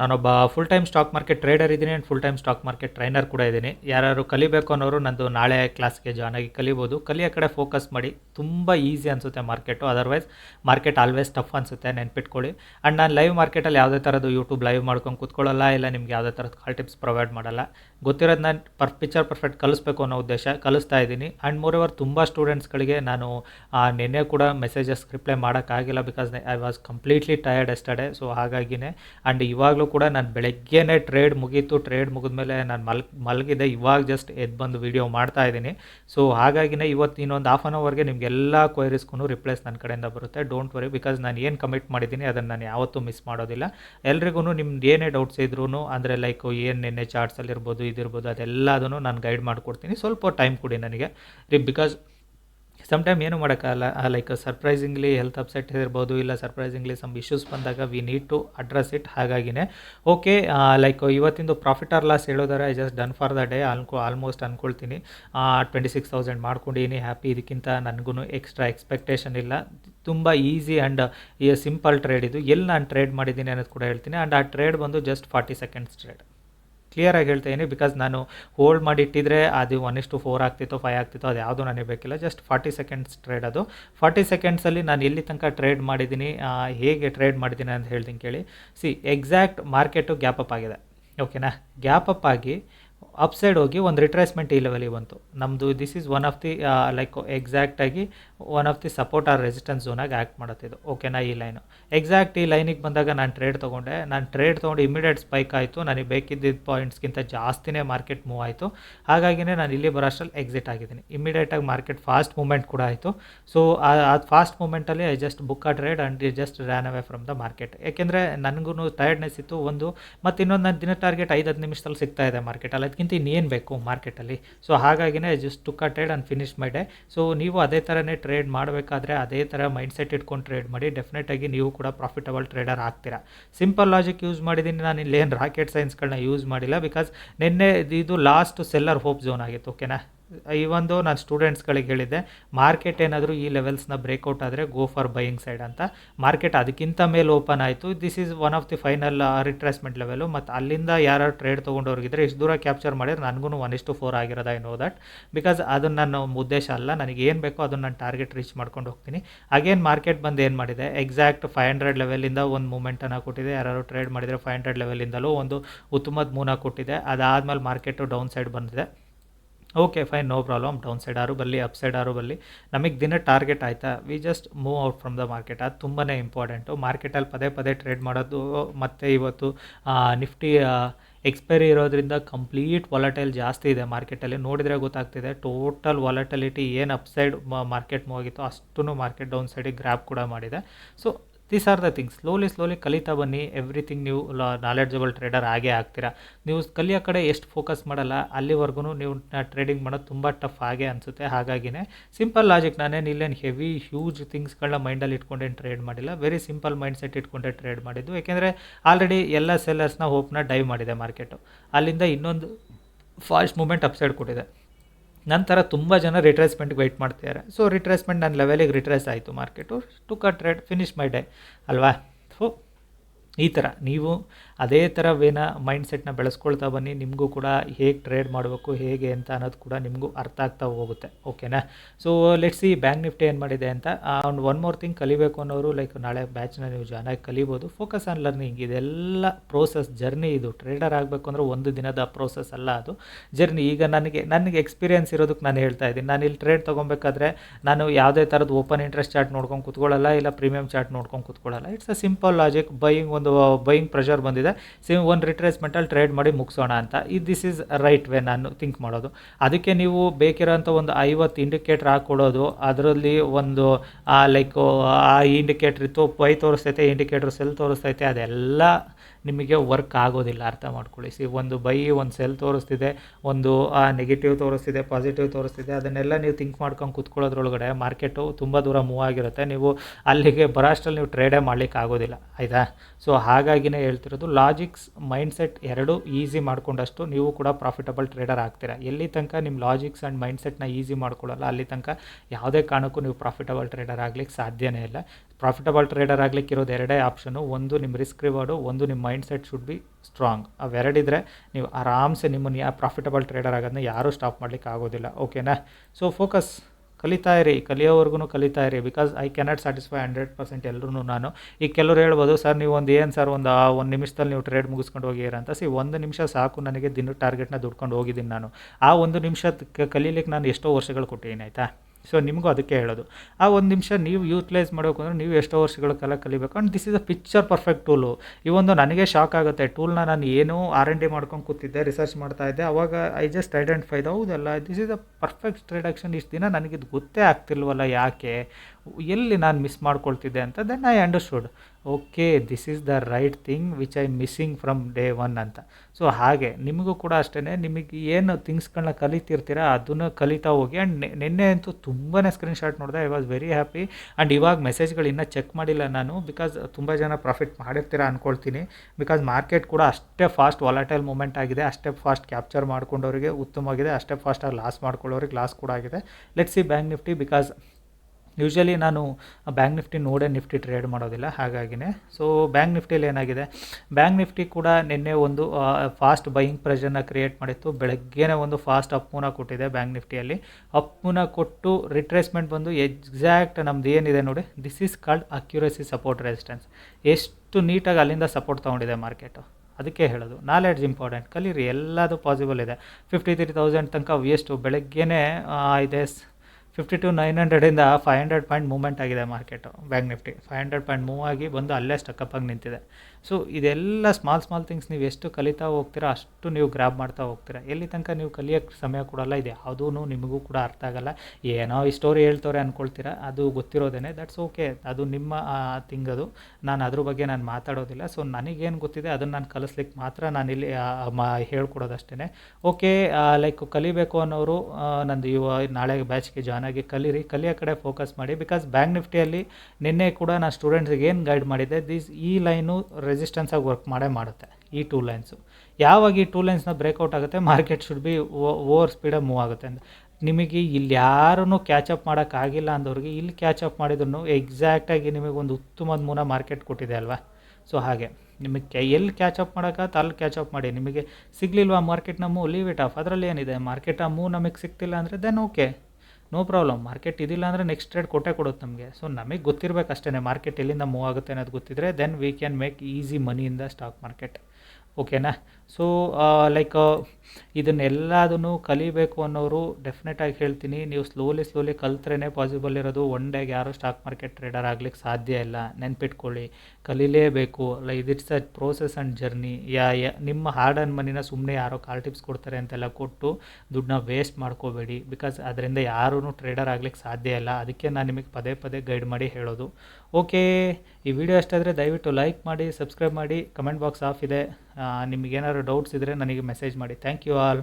ನಾನೊಬ್ಬ full time stock market trader ಇದ್ದೀನಿ and full time stock market trainer ಕೂಡ ಇದ್ದೀನಿ. ಯಾರು ಕಲಿಬೇಕು ಅನ್ನೋರು ನಂದು ನಾಳೆ ಕ್ಲಾಸ್ಗೆ ಜಾಯ್ನ್ ಆಗಿ ಕಲಿಬೋದು. ಕಲಿಯೋ ಕಡೆ ಫೋಕಸ್ ಮಾಡಿ, ತುಂಬ ಈಸಿ ಅನಿಸುತ್ತೆ market otherwise market always tough ಅನಿಸುತ್ತೆ, ನೆನ್ಪಿಟ್ಕೊಳ್ಳಿ. ಆ್ಯಂಡ್ ನಾನು ಲೈವ್ ಮಾರ್ಕೆಟಲ್ಲಿ ಯಾವುದೇ ಥರದ್ದು ಯೂಟ್ಯೂಬ್ ಲೈವ್ ಮಾಡ್ಕೊಂಡು ಕೂತ್ಕೊಳ್ಳಲ್ಲ, ಇಲ್ಲ ನಿಮ್ಗೆ ಯಾವುದೇ ಥರದ ಕಾಲ್ ಟಿಪ್ಸ್ ಪ್ರೊವೈಡ್ ಮಾಡಲ್ಲ. ಗೊತ್ತಿರೋದು ನಾನು ಪರ್ ಪಿಕ್ಚರ್ ಪರ್ಫೆಕ್ಟ್ ಕಲಿಸ್ಬೇಕು ಅನ್ನೋ ಉದ್ದೇಶ ಕಲಿಸ್ತಾ ಇದ್ದೀನಿ. ಆ್ಯಂಡ್ ಮೋರ್ ತುಂಬ ಸ್ಟೂಡೆಂಟ್ಸ್ಗಳಿಗೆ ನಾನು ನಿನ್ನೆ ಕೂಡ ಮೆಸೇಜಸ್ ರಿಪ್ಲೈ ಮಾಡೋಕ್ಕಾಗಿಲ್ಲ because I was completely tired yesterday so ಹಾಗಾಗಿನೇ. ಆ್ಯಂಡ್ ಇವಾಗಲೂ ಕೂಡ ನಾನು ಬೆಳಗ್ಗೆನೇ ಟ್ರೇಡ್ ಮುಗೀತು ಟ್ರೇಡ್ ಮುಗಿದ ಮೇಲೆ ನಾನು ಮಲ್ ಮಲಗಿದೆ ಇವಾಗ ಜಸ್ಟ್ ಎದ್ದು ಬಂದು ವೀಡಿಯೋ ಮಾಡ್ತಾ ಇದ್ದೀನಿ. ಸೊ ಹಾಗಾಗಿನೇ ಇವತ್ತು ಇನ್ನೊಂದು ಹಾಫ್ ಆನ್ ಅವರ್ಗೆ ನಿಮಗೆಲ್ಲ ಕ್ವೈರೀಸ್ಗೂ ರಿಪ್ಲೈಸ್ ನನ್ನ ಕಡೆಯಿಂದ ಬರುತ್ತೆ. ಡೋಂಟ್ ವರಿ ಬಿಕಾಸ್ ನಾನು ಏನು ಕಮಿಟ್ ಮಾಡಿದ್ದೀನಿ ಅದನ್ನು ನಾನು ಯಾವತ್ತೂ ಮಿಸ್ ಮಾಡೋದಿಲ್ಲ. ಎಲ್ರಿಗೂ ನಿಮ್ದು ಏನೇ ಡೌಟ್ಸ್ ಇದ್ರೂ ಅಂದರೆ ಲೈಕ್ ಏನು ನಿನ್ನೆ ಚಾರ್ಟ್ಸಲ್ಲಿರ್ಬೋದು ಇದಿರ್ಬೋದು ಅದೆಲ್ಲದನ್ನು ನಾನು ಗೈಡ್ ಮಾಡಿಕೊಡ್ತೀನಿ. ಸ್ವಲ್ಪ ಟೈಮ್ ಕೊಡಿ ನನಗೆ. ಬಿಕಾಸ್ ಸಮ್ ಟೈಮ್ ಏನು ಮಾಡೋಕ್ಕಲ್ಲ ಲೈಕ್ ಸರ್ಪ್ರೈಸಿಂಗ್ಲಿ ಹೆಲ್ತ್ ಅಪ್ಸೆಟ್ ಇರ್ಬೋದು, ಇಲ್ಲ ಸರ್ಪ್ರೈಸಿಂಗ್ಲಿ ಸಮ್ ಇಶ್ಯೂಸ್ ಬಂದಾಗ we need to address it ಹಾಗಾಗಿನೇ. ಓಕೆ ಲೈಕ್ ಇವತ್ತಿಂದು profit or loss ಹೇಳೋದಾರೆ I just done for the day ಅನ್ಕೋ ಆಲ್ಮೋಸ್ಟ್ ಅಂದ್ಕೊಳ್ತೀನಿ ಟ್ವೆಂಟಿ ಸಿಕ್ಸ್ ತೌಸಂಡ್ ಮಾಡ್ಕೊಂಡಿನಿ ಹ್ಯಾಪಿ ಇದಕ್ಕಿಂತ ನನಗೂ ಎಕ್ಸ್ಟ್ರಾ ಎಕ್ಸ್ಪೆಕ್ಟೇಷನ್ ಇಲ್ಲ. ತುಂಬ ಈಸಿ ಆ್ಯಂಡ್ ಸಿಂಪಲ್ ಟ್ರೇಡ್ ಇದು. ಎಲ್ಲಿ ನಾನು ಟ್ರೇಡ್ ಮಾಡಿದ್ದೀನಿ ಅನ್ನೋದು ಕೂಡ ಹೇಳ್ತೀನಿ. ಆ್ಯಂಡ್ ಆ ಟ್ರೇಡ್ ಬಂದು ಜಸ್ಟ್ ಫಾರ್ಟಿ ಸೆಕೆಂಡ್ಸ್ ಟ್ರೇಡ್ ಕ್ಲಿಯರಾಗಿ ಹೇಳ್ತಾ ಇದ್ದೀನಿ ಬಿಕಾಸ್ ನಾನು ಹೋಲ್ಡ್ ಮಾಡಿ ಇಟ್ಟಿದ್ರೆ ಅದು ಒನ್ ಇಷ್ಟು ಫೋರ್ ಆಗ್ತಿತ್ತು ಫೈವ್ ಆಗ್ತಿತ್ತು, ಅದು ಯಾವುದೂ ನನಗೆ ಬೇಕಿಲ್ಲ. ಜಸ್ಟ್ ಫಾರ್ಟಿ ಸೆಕೆಂಡ್ಸ್ ಟ್ರೇಡ್ ಅದು. ಫಾರ್ಟಿ ಸೆಕೆಂಡ್ಸಲ್ಲಿ ನಾನು ಎಲ್ಲಿ ತನಕ ಟ್ರೇಡ್ ಮಾಡಿದ್ದೀನಿ ಹೇಗೆ ಟ್ರೇಡ್ ಮಾಡಿದ್ದೀನಿ ಅಂತ ಹೇಳ್ತೀನಿ ಕೇಳಿ. See exact market gap up ಆಗಿದೆ. ಓಕೆನಾ ಗ್ಯಾಪ್ ಅಪ್ ಆಗಿ ಅಪ್ಸೈಡ್ ಹೋಗಿ ಒಂದು ರಿಟ್ರೆಸ್ಮೆಂಟ್ ಈ ಲೆವೆಲಿಗೆ ಬಂತು. ನಮ್ಮದು this is one of the like ಎಕ್ಸಾಕ್ಟಾಗಿ one of the support or resistance ಝೋನಾಗಿ act ಮಾಡುತ್ತಿದ್ದು ಓಕೆನಾ ಈ ಲೈನು ಎಕ್ಸಾಕ್ಟ್ ಈ ಲೈನಿಗೆ ಬಂದಾಗ ನಾನು ಟ್ರೇಡ್ ತೊಗೊಂಡೆ. ನಾನು ಟ್ರೇಡ್ ತೊಗೊಂಡು ಇಮಿಡಿಯೇಟ್ ಸ್ಪೈಕ್ ಆಯಿತು. ನನಗೆ ಬೇಕಿದ್ದಿದ್ದ ಪಾಯಿಂಟ್ಸ್ಗಿಂತ ಜಾಸ್ತಿನೇ ಮಾರ್ಕೆಟ್ ಮೂವ್ ಆಯಿತು. ಹಾಗಾಗಿನೇ ನಾನು ಇಲ್ಲಿ ಬರೋಷ್ಟರಲ್ಲಿ ಎಕ್ಸಿಟ್ ಆಗಿದ್ದೀನಿ. ಇಮಿಡಿಯೇಟಾಗಿ ಮಾರ್ಕೆಟ್ ಫಾಸ್ಟ್ ಮೂಮೆಂಟ್ ಕೂಡ ಆಯಿತು. ಸೊ ಆ ಫಾಸ್ಟ್ ಮೂಮೆಂಟಲ್ಲಿ I just book a trade and just ran away from the market ಯಾಕೆಂದರೆ ನನಗೂ ಟೈರ್ಡ್ನೆಸ್ ಇತ್ತು ಒಂದು, ಮತ್ತು ಇನ್ನೊಂದು ನನ್ನ ದಿನ ಟಾರ್ಗೆಟ್ ಐದು, ಹತ್ತು ನಿಮಿಷದಲ್ಲಿ ಸಿಗ್ತಾ ಇದೆ ಮಾರ್ಕೆಟಲ್ಲಿ ಅದಕ್ಕಿಂತ ಇನ್ನೇನು ಬೇಕು ಮಾರ್ಕೆಟಲ್ಲಿ ಸೊ ಹಾಗಾಗಿನೇ just took a trade and finish my day so ನೀವು ಅದೇ ಥರನೇ ಮಾಡಬೇಕಾದ್ರೆ ಅದೇ ಥರ ಮೈಂಡ್ ಸೆಟ್ ಇಟ್ಕೊಂಡು ಟ್ರೇಡ್ ಮಾಡಿ ಡೆಫಿನೆಟಾಗಿ ನೀವು ಕೂಡ ಪ್ರಾಫಿಟಬಲ್ ಟ್ರೇಡರ್ ಆಗ್ತೀರಾ. ಸಿಂಪಲ್ ಲಾಜಿಕ್ ಯೂಸ್ ಮಾಡಿದ್ದೀನಿ ನಾನು ಇಲ್ಲೇನು ರಾಕೆಟ್ ಸೈನ್ಸ್ಗಳನ್ನ ಯೂಸ್ ಮಾಡಿಲ್ಲ ಬಿಕಾಸ್ ನಿನ್ನೆ ಇದು ಲಾಸ್ಟ್ ಸೆಲ್ಲರ್ ಹೋಪ್ ಝೋನ್ ಆಗಿತ್ತು ಓಕೆನಾ ಈ ಒಂದು ನಾನು ಸ್ಟೂಡೆಂಟ್ಸ್ಗಳಿಗೆ ಹೇಳಿದ್ದೆ ಮಾರ್ಕೆಟ್ ಏನಾದರೂ ಈ ಲೆವೆಲ್ಸ್ನ ಬ್ರೇಕ್ಔಟ್ ಆದರೆ ಗೋ ಫಾರ್ ಬೈಯಿಂಗ್ ಸೈಡ್ ಅಂತ. ಮಾರ್ಕೆಟ್ ಅದಕ್ಕಿಂತ ಮೇಲೆ ಓಪನ್ ಆಯಿತು. This is one of the final retracement level ಮತ್ತು ಅಲ್ಲಿಂದ ಯಾರು ಟ್ರೇಡ್ ತೊಗೊಂಡವ್ರಿಗಿದ್ರೆ ಇಷ್ಟು ದೂರ ಕ್ಯಾಪ್ಚರ್ ಮಾಡಿದ್ರೆ ನನಗೂ ಒನ್ ಇಷ್ಟು ಫೋರ್ ಆಗಿರೋದ ಐ ನೋ ದಟ್ ಬಿಕಾಸ್ ಅದು ನನ್ನ ಉದ್ದೇಶ ಅಲ್ಲ, ನನಗೆ ಏನು ಬೇಕೋ ಅದನ್ನು ನಾನು ಟಾರ್ಗೆಟ್ ರೀಚ್ ಮಾಡ್ಕೊಂಡು ಹೋಗ್ತೀನಿ. ಅಗೇನ್ ಮಾರ್ಕೆಟ್ ಬಂದು ಏನು ಮಾಡಿದೆ? ಎಕ್ಸಾಕ್ಟ್ ಫೈವ್ ಹಂಡ್ರೆಡ್ ಲೆವೆಲಿಂದ ಒಂದು ಮೂಮೆಂಟನ್ನು ಕೊಟ್ಟಿದೆ. ಯಾರು ಟ್ರೇಡ್ ಮಾಡಿದರೆ ಫೈವ್ ಹಂಡ್ರೆಡ್ ಲೆವೆಲಿಂದಲೂ ಒಂದು ಉತ್ತಮದ ಮೂನ ಕೊಟ್ಟಿದೆ. ಅದಾದಮೇಲೆ ಮಾರ್ಕೆಟು ಡೌನ್ ಸೈಡ್ ಬಂದಿದೆ. Okay fine no problem down side ಆರು ಬರಲಿ ಅಪ್ ಸೈಡ್ ಆರು ಬರಲಿ ನಮಗೆ ದಿನ ಟಾರ್ಗೆಟ್ ಆಯಿತಾ? We just move out from the market ಅದು ತುಂಬಾ ಇಂಪಾರ್ಟೆಂಟು ಮಾರ್ಕೆಟಲ್ಲಿ ಪದೇ ಪದೇ ಟ್ರೇಡ್ ಮಾಡೋದು, ಮತ್ತು ಇವತ್ತು ನಿಫ್ಟಿ ಎಕ್ಸ್ಪೈರಿ ಇರೋದ್ರಿಂದ ಕಂಪ್ಲೀಟ್ ವಾಲಟೈಲ್ ಜಾಸ್ತಿ ಇದೆ ಮಾರ್ಕೆಟಲ್ಲಿ ನೋಡಿದರೆ ಗೊತ್ತಾಗ್ತಿದೆ ಟೋಟಲ್ ವಾಲಟಲಿಟಿ ಏನು ಅಪ್ಸೈಡ್ ಮಾರ್ಕೆಟ್ ಮೂವ್ ಆಗಿತ್ತು ಅಷ್ಟೂ ಮಾರ್ಕೆಟ್ ಡೌನ್ ಸೈಡಿಗೆ ಗ್ರ್ಯಾಪ್ ಕೂಡ ಮಾಡಿದೆ. So these are the things slowly slowly ಕಲಿತಾ ಬನ್ನಿ. ಎವ್ರಿಥಿಂಗ್ ನೀವು ನಾಲೆಡ್ಜಬಲ್ ಟ್ರೇಡರ್ ಆಗೇ ಆಗ್ತೀರಾ. ನೀವು ಕಲಿಯೋ ಕಡೆ ಎಷ್ಟು ಫೋಕಸ್ ಮಾಡಲ್ಲ ಅಲ್ಲಿವರೆಗೂ ನೀವು ಟ್ರೇಡಿಂಗ್ ಮಾಡೋದು ತುಂಬ ಟಫ್ ಆಗೇ ಅನಿಸುತ್ತೆ. ಹಾಗಾಗಿನೇ ಸಿಂಪಲ್ ಲಾಜಿಕ್ ನಾನೇನು ಇಲ್ಲೇನು ಹೆವಿ ಹ್ಯೂಜ್ ಥಿಂಗ್ಸ್ಗಳನ್ನ ಮೈಂಡಲ್ಲಿ ಇಟ್ಕೊಂಡೇನು ಟ್ರೇಡ್ ಮಾಡಿಲ್ಲ. ವೆರಿ ಸಿಂಪಲ್ ಮೈಂಡ್ ಸೆಟ್ ಇಟ್ಕೊಂಡೆ ಟ್ರೇಡ್ ಮಾಡಿದ್ದು. ಏಕೆಂದರೆ ಆಲ್ರೆಡಿ ಎಲ್ಲ ಸೆಲ್ಲರ್ಸ್ನ ಹೋಪ್ನ ಡೈವ್ ಮಾಡಿದೆ ಮಾರ್ಕೆಟು ಅಲ್ಲಿಂದ ಇನ್ನೊಂದು ಫಾಸ್ಟ್ ಮೂಮೆಂಟ್ ಅಪ್ಸೈಡ್ ಕೊಟ್ಟಿದೆ. ನಂತರ ತುಂಬ ಜನ ರಿಟ್ರೇಸ್ಮೆಂಟ್ಗೆ ವೆಯ್ಟ್ ಮಾಡ್ತಿದ್ದಾರೆ. ಸೊ ರಿಟ್ರೇಸ್ಮೆಂಟ್ ನನ್ನ ಲೆವೆಲಿಗೆ ರಿಟ್ರೇಸ್ ಆಯಿತು market to cut trade finish my day ಅಲ್ವಾ? ಸೊ ಈ ಥರ ನೀವು ಅದೇ ಥರ ವೇನ ಮೈಂಡ್ ಸೆಟ್ನ ಬೆಳೆಸ್ಕೊಳ್ತಾ ಬನ್ನಿ. ನಿಮಗೂ ಕೂಡ ಹೇಗೆ ಟ್ರೇಡ್ ಮಾಡಬೇಕು, ಹೇಗೆ ಅಂತ ಅನ್ನೋದು ಕೂಡ ನಿಮಗೂ ಅರ್ಥ ಆಗ್ತಾ ಹೋಗುತ್ತೆ. ಓಕೆನಾ so let's see Bank Nifty ಏನು ಮಾಡಿದೆ ಅಂತ. ಒಂದು ಒನ್ ಮೋರ್ ಥಿಂಗ್ ಕಲಿಬೇಕು ಅನ್ನೋರು ಲೈಕ್ ನಾಳೆ ಬ್ಯಾಚ್ನ ನೀವು ಜಾಯ್ನ್ ಆಗಿ ಕಲಿಬೋದು. ಫೋಕಸ್ ಆನ್ ಲರ್ನಿಂಗ್ ಇದೆಲ್ಲ ಪ್ರೋಸೆಸ್ ಜರ್ನಿ ಇದು. ಟ್ರೇಡರ್ ಆಗಬೇಕು ಅಂದರೆ ಒಂದು ದಿನದ ಪ್ರೋಸೆಸ್ ಅಲ್ಲ ಅದು. ಜರ್ನಿ ಈಗ ನನಗೆ ನನಗೆ ಎಕ್ಸ್ಪೀರಿಯನ್ಸ್ ಇರೋದಕ್ಕೆ ನಾನು ಹೇಳ್ತಾ ಇದ್ದೀನಿ. ನಾನು ಇಲ್ಲಿ ಟ್ರೇಡ್ ತೊಗೊಬೇಕಾದ್ರೆ ನಾನು ಯಾವುದೇ ಥರದ ಓಪನ್ ಇಂಟ್ರೆಸ್ಟ್ ಚಾರ್ಟ್ ನೋಡ್ಕೊಂಡು ಕೂತ್ಕೊಳ್ಳಲ್ಲ, ಇಲ್ಲ ಪ್ರೀಮಿಯಂ ಚಾರ್ಟ್ ನೋಡ್ಕೊಂಡು ಕೂತ್ಕೊಳ್ಳಲ್ಲ. It's a simple logic buying ಒಂದು ಬೈಯಿಂಗ್ ಪ್ರೆಷರ್ ಬಂದಿದೆ. ಸೇಮ್ ಒಂದು ರಿಟ್ರೇಸ್ಮೆಂಟಲ್ಲಿ ಟ್ರೇಡ್ ಮಾಡಿ ಮುಗಿಸೋಣ ಅಂತ. ಇದು ದಿಸ್ ಈಸ್ ರೈಟ್ ವೇ ನಾನು ಥಿಂಕ್ ಮಾಡೋದು. ಅದಕ್ಕೆ ನೀವು ಬೇಕಿರೋಂಥ ಒಂದು ಐವತ್ತು ಇಂಡಿಕೇಟ್ರ್ ಹಾಕ್ಕೊಡೋದು ಅದರಲ್ಲಿ ಒಂದು ಲೈಕ್ ಆ ಇಂಡಿಕೇಟ್ರ್ ಇತ್ತು, ಪೈ ತೋರಿಸ್ತೈತೆ ಇಂಡಿಕೇಟ್ರ್ ಸೆಲ್ ತೋರಿಸ್ತೈತೆ, ಅದೆಲ್ಲ ನಿಮಗೆ ವರ್ಕ್ ಆಗೋದಿಲ್ಲ, ಅರ್ಥ ಮಾಡ್ಕೊಳ್ಳಿ. ಸಿ ಒಂದು ಬೈ ಒಂದು ಸೆಲ್ ತೋರಿಸ್ತಿದೆ, ಒಂದು ನೆಗೆಟಿವ್ ತೋರಿಸ್ತಿದೆ ಪಾಸಿಟಿವ್ ತೋರಿಸ್ತಿದೆ, ಅದನ್ನೆಲ್ಲ ನೀವು ಥಿಂಕ್ ಮಾಡ್ಕೊಂಡು ಕೂತ್ಕೊಳ್ಳೋದ್ರೊಳಗಡೆ ಮಾರ್ಕೆಟು ತುಂಬ ದೂರ ಮೂವ್ ಆಗಿರುತ್ತೆ. ನೀವು ಅಲ್ಲಿಗೆ ಬರೋಷ್ಟರಲ್ಲಿ ನೀವು ಟ್ರೇಡೇ ಮಾಡ್ಲಿಕ್ಕೆ ಆಗೋದಿಲ್ಲ, ಆಯಿತಾ? ಸೊ ಹಾಗಾಗಿನೇ ಹೇಳ್ತಿರೋದು ಲಾಜಿಕ್ಸ್ ಮೈಂಡ್ಸೆಟ್ ಎರಡು ಈಸಿ ಮಾಡ್ಕೊಂಡಷ್ಟು ನೀವು ಕೂಡ ಪ್ರಾಫಿಟಬಲ್ ಟ್ರೇಡರ್ ಆಗ್ತೀರಾ. ಎಲ್ಲಿ ತನಕ ನಿಮ್ಮ ಲಾಜಿಕ್ಸ್ ಆ್ಯಂಡ್ ಮೈಂಡ್ಸೆಟ್ನ ಈಸಿ ಮಾಡ್ಕೊಳ್ಳಲ್ಲ, ಅಲ್ಲಿ ತನಕ ಯಾವುದೇ ಕಾರಣಕ್ಕೂ ನೀವು ಪ್ರಾಫಿಟಬಲ್ ಟ್ರೇಡರ್ ಆಗಲಿಕ್ಕೆ ಸಾಧ್ಯನೇ ಇಲ್ಲ. ಪ್ರಾಫಿಟಬಲ್ ಟ್ರೇಡರ್ ಆಗಲಿಕ್ಕಿರೋದು ಎರಡೇ ಆಪ್ಷನು ಒಂದು ನಿಮ್ಮ ರಿಸ್ಕ್ ರಿವಾರ್ಡು ಒಂದು ನಿಮ್ಮ mind set should be strong ಅವೆರಡಿದ್ರೆ ನೀವು ಆರಾಮ್ಸೆ ನಿಮ್ಮನ್ನು ಯಾ ಪ್ರಾಫಿಟಬಲ್ ಟ್ರೇಡರ್ ಆಗೋದನ್ನ ಯಾರೂ ಸ್ಟಾಪ್ ಮಾಡ್ಲಿಕ್ಕೆ ಆಗೋದಿಲ್ಲ ಓಕೆನಾ ಸೊ ಫೋಕಸ್ ಕಲಿತಾ ಇರಿ ಕಲಿಯೋವರೆಗೂ ಕಲಿತಾ ಇರಿ because I cannot satisfy hundred percent ಎಲ್ಲರೂ ನಾನು. ಈಗ ಕೆಲವರು ಹೇಳ್ಬೋದು, ಸರ್, ನೀವು ಒಂದು ಏನು ಸರ್, ಒಂದು ಒಂದು ನಿಮಿಷದಲ್ಲಿ ನೀವು ಟ್ರೇಡ್ ಮುಗಿಸ್ಕೊಂಡು ಹೋಗಿರ ಅಂತ. ಸಿ, ಒಂದು ನಿಮಿಷ ಸಾಕು, ನನಗೆ ದಿನ ಟಾರ್ಗೆಟ್ನ ದುಡ್ಕೊಂಡು ಹೋಗಿದ್ದೀನಿ ನಾನು. ಆ ಒಂದು ನಿಮಿಷ ಕಲೀಲಿಕ್ಕೆ ನಾನು ಎಷ್ಟೋ ವರ್ಷಗಳು ಕೊಟ್ಟಿದ್ದೀನಿ, ಆಯಿತಾ? ಸೊ ನಿಮಗೂ ಅದಕ್ಕೆ ಹೇಳೋದು. ಆ ಒಂದು ನಿಮಿಷ ನೀವು ಯೂಟಿಲೈಸ್ ಮಾಡಬೇಕು ಅಂದರೆ ನೀವು ಎಷ್ಟೋ ವರ್ಷಗಳ ಕಾಲ ಕಲಿಬೇಕು. And this is a picture perfect tool ಈ ಒಂದು ನನಗೆ ಶಾಕ್ ಆಗುತ್ತೆ. ಟೂಲ್ನ ನಾನು ಏನೂ ಆರ್ ಎನ್ ಡಿ ಮಾಡ್ಕೊಂಡು ಕೂತಿದ್ದೆ ರಿಸರ್ಚ್ ಮಾಡ್ತಾ ಇದ್ದೆ. ಅವಾಗ ಐ ಜಸ್ಟ್ ಐಡೆಂಟಿಫೈದ್ ಹೌದಲ್ಲ ದಿಸ್ ಇಸ್ ಅ ಪರ್ಫೆಕ್ಟ್ ಟ್ರೇಡಕ್ಷನ್ ಇಷ್ಟು ದಿನ ನನಗಿದು ಗೊತ್ತೇ ಆಗ್ತಿಲ್ವಲ್ಲ ಯಾಕೆ? ಎಲ್ಲಿ ನಾನು ಮಿಸ್ ಮಾಡ್ಕೊಳ್ತಿದ್ದೆ ಅಂತ then I understood okay this is the right thing which I missing from day one ಅಂತ. ಸೊ ಹಾಗೆ, ನಿಮಗೂ ಕೂಡ ಅಷ್ಟೇ ನಿಮಗೆ ಏನು ಥಿಂಗ್ಸ್ಗಳನ್ನ ಕಲಿತಿರ್ತೀರ ಅದನ್ನು ಕಲಿತಾ ಹೋಗಿ ಆ್ಯಂಡ್ ನಿನ್ನೆ ಅಂತೂ ತುಂಬಾ ಸ್ಕ್ರೀನ್ಶಾಟ್ ನೋಡಿದೆ I was very happy and ಇವಾಗ ಮೆಸೇಜ್ಗಳು ಇನ್ನೂ ಚೆಕ್ ಮಾಡಿಲ್ಲ ನಾನು ಬಿಕಾಸ್ ತುಂಬ ಜನ ಪ್ರಾಫಿಟ್ ಮಾಡಿರ್ತೀರ ಅಂದ್ಕೊಳ್ತೀನಿ ಬಿಕಾಸ್ ಮಾರ್ಕೆಟ್ ಕೂಡ ಅಷ್ಟೇ ಫಾಸ್ಟ್ ವಾಲಟೈಲ್ ಮೂಮೆಂಟ್ ಆಗಿದೆ, ಅಷ್ಟೇ ಫಾಸ್ಟ್ ಕ್ಯಾಪ್ಚರ್ ಮಾಡ್ಕೊಂಡವರಿಗೆ ಉತ್ತಮವಾಗಿದೆ, ಅಷ್ಟೇ ಫಾಸ್ಟಾಗಿ ಲಾಸ್ ಮಾಡ್ಕೊಳ್ಳೋರಿಗೆ ಲಾಸ್ ಕೂಡ ಆಗಿದೆ. Let's see Bank Nifty because usually ನಾನು ಬ್ಯಾಂಕ್ ನಿಫ್ಟಿ ನೋಡೇ ನಿಫ್ಟಿ ಟ್ರೇಡ್ ಮಾಡೋದಿಲ್ಲ, ಹಾಗಾಗಿನೇ. ಸೊ ಬ್ಯಾಂಕ್ ನಿಫ್ಟಿಯಲ್ಲಿ ಏನಾಗಿದೆ? ಬ್ಯಾಂಕ್ ನಿಫ್ಟಿ ಕೂಡ ನಿನ್ನೆ ಒಂದು ಫಾಸ್ಟ್ ಬೈಯಿಂಗ್ ಪ್ರೆಷರ್ನ ಕ್ರಿಯೇಟ್ ಮಾಡಿತ್ತು. ಬೆಳಗ್ಗೆನೇ ಒಂದು ಫಾಸ್ಟ್ ಅಪ್ಪುನ ಕೊಟ್ಟಿದೆ ಬ್ಯಾಂಕ್ ನಿಫ್ಟಿಯಲ್ಲಿ ಅಪ್ಪುನ ಕೊಟ್ಟು ರಿಟ್ರೇಸ್ಮೆಂಟ್ ಬಂದು ಎಕ್ಸಾಕ್ಟ್ ನಮ್ದು ಏನಿದೆ ನೋಡಿ this is called accuracy support resistance ಎಷ್ಟು ನೀಟಾಗಿ ಅಲ್ಲಿಂದ ಸಪೋರ್ಟ್ ತೊಗೊಂಡಿದೆ ಮಾರ್ಕೆಟು ಅದಕ್ಕೆ ಹೇಳೋದು. ನಾಲೆಡ್ಜ್ ಇಂಪಾರ್ಟೆಂಟ್ ಕಲೀರಿ, ಎಲ್ಲದು ಪಾಸಿಬಲ್ ಇದೆ. ಫಿಫ್ಟಿ ತ್ರೀ ತೌಸಂಡ್ ತನಕ ಎಷ್ಟು ಬೆಳಗ್ಗೆನೇ ಇದೆ. ಫಿಫ್ಟಿ ಟು ನೈನ್ ಹಂಡ್ರೆಡಿಂದ ಫೈವ್ ಹಂಡ್ರೆಡ್ ಪಾಯಿಂಟ್ ಮೂವ್ಮೆಂಟ್ ಆಗಿದೆ market Bank Nifty five hundred point move ಆಗಿ ಬಂದು ಅಲ್ಲೇ ಸ್ಟಕ್ಕಪ್ಪಾಗಿ ನಿಂತಿದೆ. ಸೊ ಇದೆಲ್ಲ ಸ್ಮಾಲ್ ಸ್ಮಾಲ್ ಥಿಂಗ್ಸ್ ನೀವು ಎಷ್ಟು ಕಲಿತಾ ಹೋಗ್ತೀರಾ, ಅಷ್ಟು ನೀವು ಗ್ರ್ಯಾಬ್ ಮಾಡ್ತಾ ಹೋಗ್ತೀರಾ. ಎಲ್ಲಿ ತನಕ ನೀವು ಕಲಿಯೋಕ್ಕೆ ಸಮಯ ಕೊಡಲ್ಲ, ಇದೆ ಯಾವುದೂ ನಿಮಗೂ ಕೂಡ ಅರ್ಥ ಆಗಲ್ಲ. ಏನೋ ಈ ಸ್ಟೋರಿ ಹೇಳ್ತವ್ರೆ ಅಂದ್ಕೊಳ್ತೀರಾ ಅದು ಗೊತ್ತಿರೋದೇ ದಟ್ಸ್ ಓಕೆ ಅದು ನಿಮ್ಮ ಥಿಂಗ್ ಅದು ನಾನು ಅದ್ರ ಬಗ್ಗೆ ನಾನು ಮಾತಾಡೋದಿಲ್ಲ. ಸೊ ನನಗೇನು ಗೊತ್ತಿದೆ, ಅದನ್ನು ನಾನು ಕಲಿಸ್ಲಿಕ್ಕೆ ಮಾತ್ರ ನಾನು ಇಲ್ಲಿ ಹೇಳ್ಕೊಡೋದಷ್ಟೇ ಓಕೆ ಲೈಕ್ ಕಲಿಬೇಕು ಅನ್ನೋರು ನಂದು ಇವ ನಾಳೆ ಬ್ಯಾಚ್ಗೆ ಜಾಯ್ನ್ ಆಗಿ ಕಲಿರಿ, ಕಲಿಯೋ ಕಡೆ ಫೋಕಸ್ ಮಾಡಿ. ಬಿಕಾಸ್ ಬ್ಯಾಂಕ್ ನಿಫ್ಟಿಯಲ್ಲಿ ನಿನ್ನೆ ಕೂಡ ನಾನು ಸ್ಟೂಡೆಂಟ್ಸ್ಗೆ ಏನು ಗೈಡ್ ಮಾಡಿದ್ದೆ ದಿಸ್ ಈ ಲೈನು ರೆಸಿಸ್ಟೆನ್ಸಾಗಿ ವರ್ಕ್ ಮಾಡೇ ಮಾಡುತ್ತೆ, ಈ ಟೂ ಲೈನ್ಸು ಯಾವಾಗ ಈ ಟೂ ಲೈನ್ಸ್ನ ಬ್ರೇಕ್ಔಟ್ ಆಗುತ್ತೆ ಮಾರ್ಕೆಟ್ ಶುಡ್ ಬಿ ಓವರ್ ಸ್ಪೀಡಾಗಿ ಮೂವ್ ಆಗುತ್ತೆ ಅಂತ ನಿಮಗೆ ಇಲ್ಲಿ ಯಾರೂ ಕ್ಯಾಚಪ್ ಮಾಡೋಕ್ಕಾಗಿಲ್ಲ ಅಂದವ್ರಿಗೆ ಇಲ್ಲಿ ಕ್ಯಾಚಪ್ ಮಾಡಿದ್ರು ಎಕ್ಸಾಕ್ಟಾಗಿ ನಿಮಗೆ ಒಂದು ಉತ್ತಮದ ಮೂಲ ಮಾರ್ಕೆಟ್ ಕೊಟ್ಟಿದೆ ಅಲ್ವಾ? ಸೊ ಹಾಗೆ, ನಿಮಗೆ ಎಲ್ಲಿ ಕ್ಯಾಚಪ್ ಮಾಡೋಕ್ಕಾಗತ್ತೆ, ಅಲ್ಲಿ ಕ್ಯಾಚಪ್ ಮಾಡಿ. ನಿಮಗೆ ಸಿಗಲಿಲ್ವಾ ಮಾರ್ಕೆಟ್ನ ಮೂವ್ ಲೀವ್ ಇಟ್ ಆಫ್ ಅದರಲ್ಲಿ ಏನಿದೆ? ಮಾರ್ಕೆಟ್ ಆ ಮೂವ್ ನಮಗೆ ಸಿಗ್ತಿಲ್ಲ ಅಂದರೆ then okay no problem market ಇದಿಲ್ಲ ಅಂದರೆ ನೆಕ್ಸ್ಟ್ ಟ್ರೇಡ್ ಕೊಟ್ಟೆ ಕೊಡುತ್ತೆ ನಮಗೆ. ಸೊ ನಮಗೆ ಗೊತ್ತಿರಬೇಕು ಅಷ್ಟೇ ಮಾರ್ಕೆಟ್ ಎಲ್ಲಿಂದ ಮೂವ್ ಆಗುತ್ತೆ ಅನ್ನೋದು ಗೊತ್ತಿದ್ರೆ then we can make easy money in the stock market ಓಕೆನಾ ಸೊ ಲೈಕ್ ಇದನ್ನೆಲ್ಲದನ್ನು ಕಲಿಬೇಕು ಅನ್ನೋರು ಡೆಫಿನೆಟಾಗಿ ಹೇಳ್ತೀನಿ. ನೀವು ಸ್ಲೋಲಿ ಸ್ಲೋಲಿ ಕಲ್ತ್ರೇ ಪಾಸಿಬಲ್ ಇರೋದು. ಒನ್ ಡೇಗೆ ಯಾರು ಸ್ಟಾಕ್ ಮಾರ್ಕೆಟ್ ಟ್ರೇಡರ್ ಆಗ್ಲಿಕ್ಕೆ ಸಾಧ್ಯ ಇಲ್ಲ. ನೆನ್ಪಿಟ್ಕೊಳ್ಳಿ. ಕಲೀಲೇಬೇಕು. Like it's a process and journey ಯಾ ನಿಮ್ಮ ಹಾರ್ಡ್ ಆ್ಯಂಡ್ ಮನಿನ ಸುಮ್ಮನೆ ಯಾರೋ ಕಾಲ್ ಟಿಪ್ಸ್ ಕೊಡ್ತಾರೆ ಅಂತೆಲ್ಲ ಕೊಟ್ಟು ದುಡ್ಡನ್ನ ವೇಸ್ಟ್ ಮಾಡ್ಕೋಬೇಡಿ. ಬಿಕಾಸ್ ಅದರಿಂದ ಯಾರೂ ಟ್ರೇಡರ್ ಆಗ್ಲಿಕ್ಕೆ ಸಾಧ್ಯ ಇಲ್ಲ. ಅದಕ್ಕೆ ನಾನು ನಿಮಗೆ ಪದೇ ಪದೇ ಗೈಡ್ ಮಾಡಿ ಹೇಳೋದು. ಓಕೆ ಈ ವಿಡಿಯೋ ಅಷ್ಟಾದರೆ ದಯವಿಟ್ಟು ಲೈಕ್ ಮಾಡಿ ಸಬ್ಸ್ಕ್ರೈಬ್ ಮಾಡಿ. ಕಮೆಂಟ್ ಬಾಕ್ಸ್ ಆಫ್ ಇದೆ. ನಿಮಗೇನಾದ್ರು ಡೌಟ್ಸ್ ಇದ್ದರೆ ನನಗೆ ಮೆಸೇಜ್ ಮಾಡಿ. Thank you all